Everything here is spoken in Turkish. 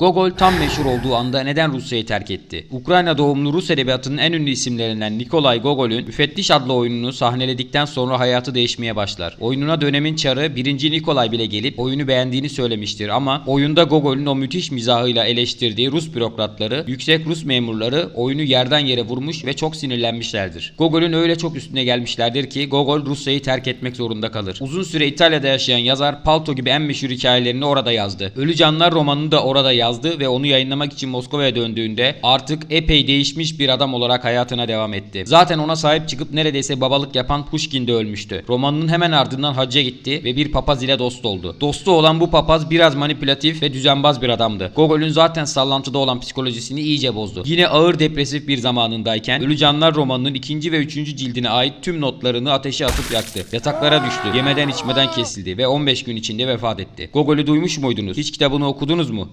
Gogol tam meşhur olduğu anda neden Rusya'yı terk etti? Ukrayna doğumlu Rus edebiyatının en ünlü isimlerinden Nikolay Gogol'ün Müfettiş adlı oyununu sahneledikten sonra hayatı değişmeye başlar. Oyununa dönemin çarı 1. Nikolay bile gelip oyunu beğendiğini söylemiştir ama oyunda Gogol'ün o müthiş mizahıyla eleştirdiği Rus bürokratları, yüksek Rus memurları oyunu yerden yere vurmuş ve çok sinirlenmişlerdir. Gogol'ün öyle çok üstüne gelmişlerdir ki Gogol Rusya'yı terk etmek zorunda kalır. Uzun süre İtalya'da yaşayan yazar Palto gibi en meşhur hikayelerini orada yazdı. Ölü Canlar romanını da orada yazdı ve onu yayınlamak için Moskova'ya döndüğünde artık epey değişmiş bir adam olarak hayatına devam etti. Zaten ona sahip çıkıp neredeyse babalık yapan Pushkin de ölmüştü. Romanının hemen ardından hacca gitti ve bir papaz ile dost oldu. Dostu olan bu papaz biraz manipülatif ve düzenbaz bir adamdı. Gogol'ün zaten sallantıda olan psikolojisini iyice bozdu. Yine ağır depresif bir zamanındayken Ölü Canlar romanının ikinci ve üçüncü cildine ait tüm notlarını ateşe atıp yaktı. Yataklara düştü. Yemeden içmeden kesildi ve 15 gün içinde vefat etti. Gogol'ü duymuş muydunuz? Hiç kitabını okudunuz mu?